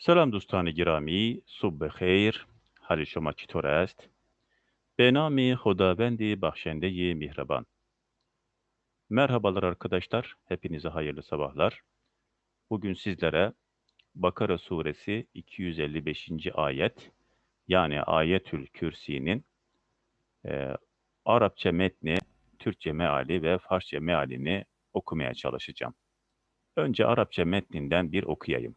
سلام دوستان گرامی صبح بخیر حال شما چطور است به نام خداوند بخشنده مهربان Merhabalar arkadaşlar, hepinize hayırlı sabahlar. Bugün sizlere Bakara suresi 255. ayet, yani Ayetül Kürsi'nin e, Arapça metni, Türkçe meali ve Farsça mealini okumaya çalışacağım. Önce Arapça metninden bir okuyayım.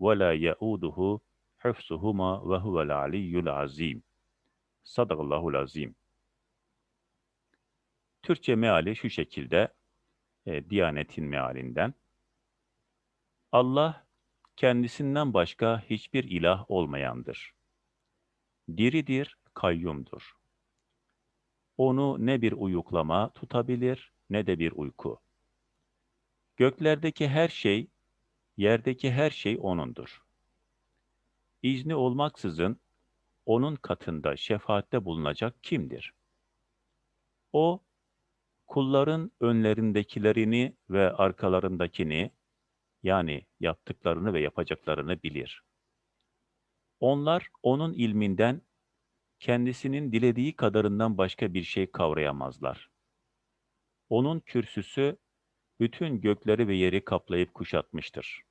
Ve la ye'uduhu hıfsuhuma ve huvel aliyyul azim. Sadakallahul azim. Türkçe meali şu şekilde, e, Diyanet'in mealinden. Allah, kendisinden başka hiçbir ilah olmayandır. Diridir, kayyumdur. Onu ne bir uyuklama tutabilir, ne de bir uyku. Göklerdeki her şey, yerdeki her şey O'nundur. İzni olmaksızın, O'nun katında şefaatte bulunacak kimdir? O, kulların önlerindekilerini ve arkalarındakini, yani yaptıklarını ve yapacaklarını bilir. Onlar onun ilminden kendisinin dilediği kadarından başka bir şey kavrayamazlar. Onun kürsüsü bütün gökleri ve yeri kaplayıp kuşatmıştır.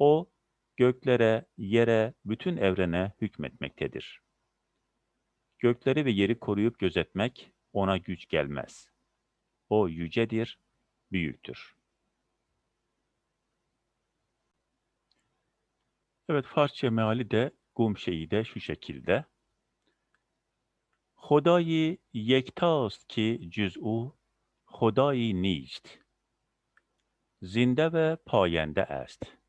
O göklere, yere, bütün evrene hükmetmektedir. Gökleri ve yeri koruyup gözetmek ona güç gelmez. O yücedir, büyüktür. Evet, Farsça meali de Gumşe'yi de şu şekilde. Hodayi yektaost ki cüz'u, Hodayi nist. Zinde ve payende est.''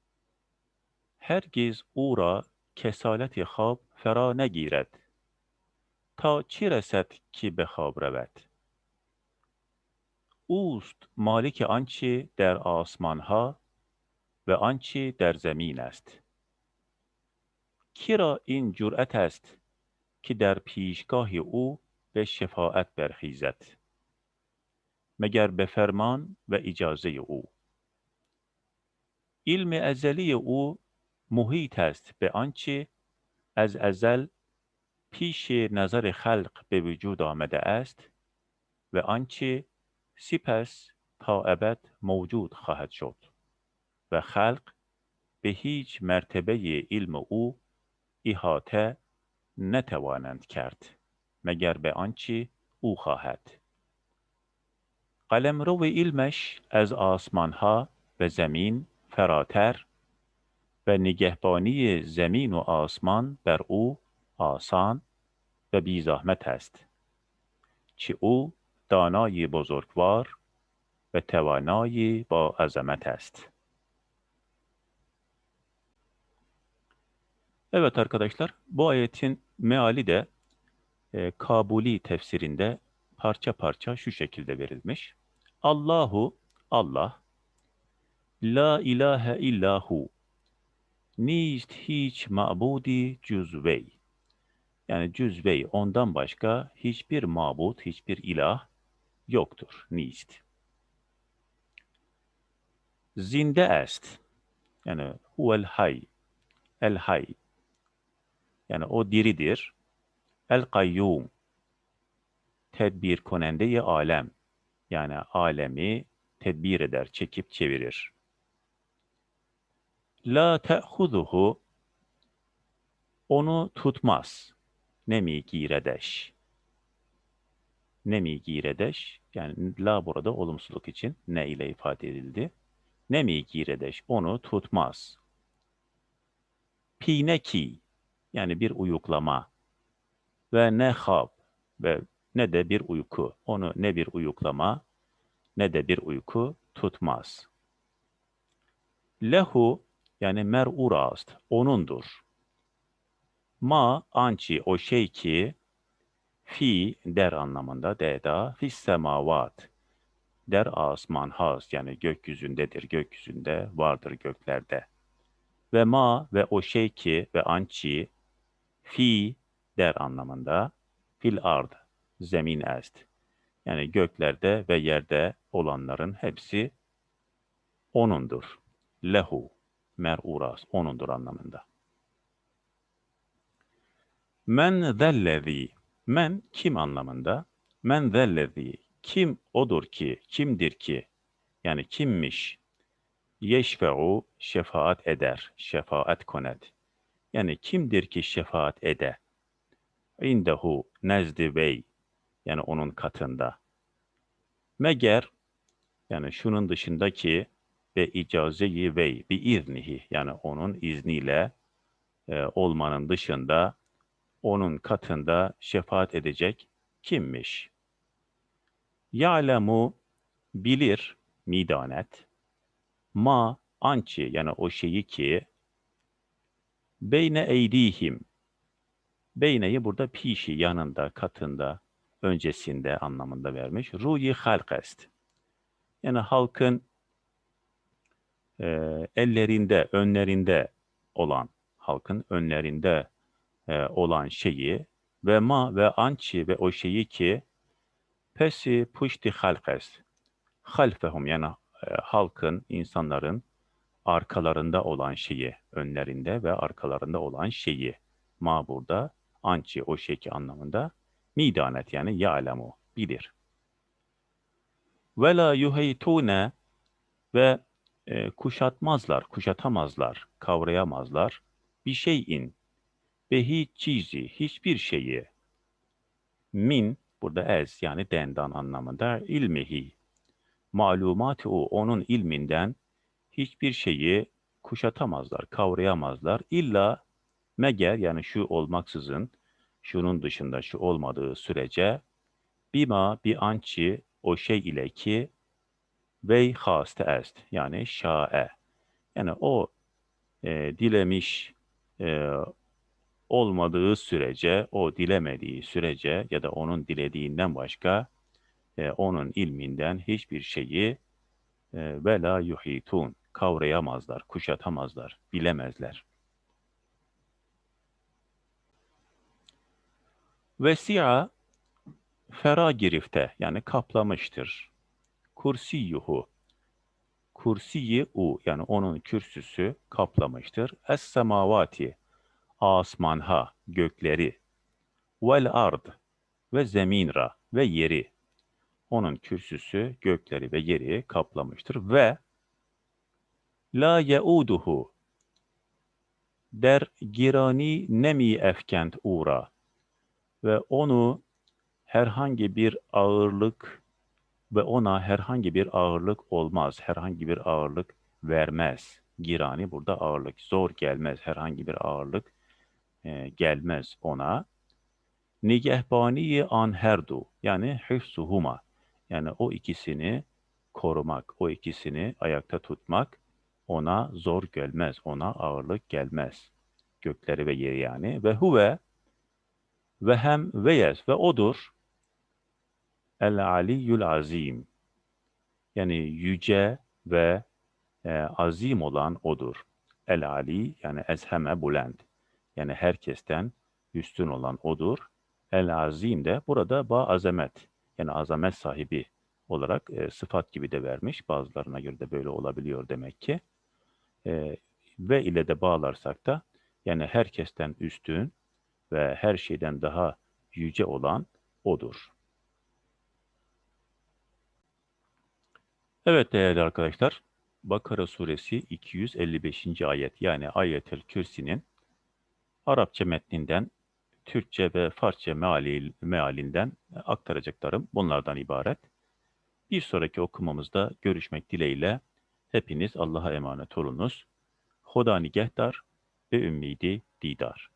هرگز او را کسالت خواب فرا نگیرد. تا چی رسد که به خواب رود؟ اوست مالک آنچه در آسمان ها و آنچه در زمین است. کی را این جرأت است که در پیشگاه او به شفاعت برخیزد مگر به فرمان و اجازه او علم ازلی او محیط است به آنچه از ازل پیش نظر خلق به وجود آمده است و آنچه سپس تا ابد موجود خواهد شد و خلق به هیچ مرتبه علم او احاطه نتوانند کرد مگر به آنچه او خواهد. قلمرو علمش از آسمانها و زمین فراتر و نگهبانی زمین و آسمان بر او آسان و بی زحمت است چه او دانای بزرگوار و توانای با عظمت است Evet arkadaşlar, bu ayetin meali de e, Kabuli tefsirinde parça parça şu şekilde verilmiş. Allahu, Allah, La ilahe illahu, Nist hiç ma'budi cüzvey. Yani cüzvey, ondan başka hiçbir mabut, hiçbir ilah yoktur. Nist. Zinde est. Yani huvel hay. El hay. Yani o diridir. El kayyum. Tedbir konende alem. Yani alemi tedbir eder, çekip çevirir. La te'huzuhu onu tutmaz. Ne mi giredeş. Ne mi giredeş. Yani la burada olumsuzluk için ne ile ifade edildi. Ne mi giredeş. Onu tutmaz. Pineki yani bir uyuklama ve ne hab ve ne de bir uyku. Onu ne bir uyuklama ne de bir uyku tutmaz. Lehu yani mer'u rast, onundur. Ma ançi o şey ki fi der anlamında deda fis semavat. Der asman has yani gökyüzündedir gökyüzünde vardır göklerde. Ve ma ve o şey ki ve ançi fi der anlamında fil ard zemin est. Yani göklerde ve yerde olanların hepsi onundur. Lehu mer'uras onundur anlamında men zellezi Men kim anlamında? Men zellezi. Kim odur ki, kimdir ki? Yani kimmiş? Yeşfe'u şefaat eder, şefaat konet. Yani kimdir ki şefaat ede? İndehu nezdi bey. Yani onun katında. Meger yani şunun dışındaki ve icazeyi vey bi iznihi yani onun izniyle e, olmanın dışında onun katında şefaat edecek kimmiş? Ya'lemu bilir midanet ma ançi yani o şeyi ki beyne eydihim beyneyi burada pişi yanında, katında, öncesinde anlamında vermiş. Ruyi halkest. Yani halkın e, ellerinde, önlerinde olan, halkın önlerinde e, olan şeyi ve ma ve ançi ve o şeyi ki pesi puşti halkes halfehum yani e, halkın, insanların arkalarında olan şeyi, önlerinde ve arkalarında olan şeyi ma burada ançi o şeki anlamında midanet yani ya'lemu bilir. Ve la yuheytune ve e, kuşatmazlar, kuşatamazlar, kavrayamazlar. Bir şeyin ve hiç çizi, hiçbir şeyi. Min burada ez yani dendan anlamında ilmihi. Malumatı o onun ilminden hiçbir şeyi kuşatamazlar, kavrayamazlar. İlla meger yani şu olmaksızın şunun dışında şu olmadığı sürece bima bir ançi o şey ile ki vey haste est yani şae yani o e, dilemiş e, olmadığı sürece, o dilemediği sürece ya da onun dilediğinden başka e, onun ilminden hiçbir şeyi e, ve yuhitun kavrayamazlar, kuşatamazlar, bilemezler. Vesi'a fera girifte yani kaplamıştır. Kursiyuhu kursiyi u yani onun kürsüsü kaplamıştır. Es semavati asmanha, gökleri, vel ard ve zeminra ve yeri. Onun kürsüsü gökleri ve yeri kaplamıştır ve la yeuduhu der girani nemi efkent uğra ve onu herhangi bir ağırlık ve ona herhangi bir ağırlık olmaz, herhangi bir ağırlık vermez. Girani burada ağırlık, zor gelmez herhangi bir ağırlık e, gelmez ona. Nigehbani an herdu yani hıfsuhuma yani o ikisini korumak, o ikisini ayakta tutmak ona zor gelmez, ona ağırlık gelmez. Gökleri ve yeri yani. Ve huve ve hem ve yes ve odur el aliyyul azim yani yüce ve e, azim olan odur. El ali yani ezheme bulend. Yani herkesten üstün olan odur. El azim de burada ba azamet yani azamet sahibi olarak e, sıfat gibi de vermiş. Bazılarına göre de böyle olabiliyor demek ki. E, ve ile de bağlarsak da yani herkesten üstün ve her şeyden daha yüce olan odur. Evet değerli arkadaşlar, Bakara suresi 255. ayet yani ayet-el kürsinin Arapça metninden, Türkçe ve Farsça meali, mealinden aktaracaklarım bunlardan ibaret. Bir sonraki okumamızda görüşmek dileğiyle hepiniz Allah'a emanet olunuz. Hoda nigehdar ve ümmidi didar.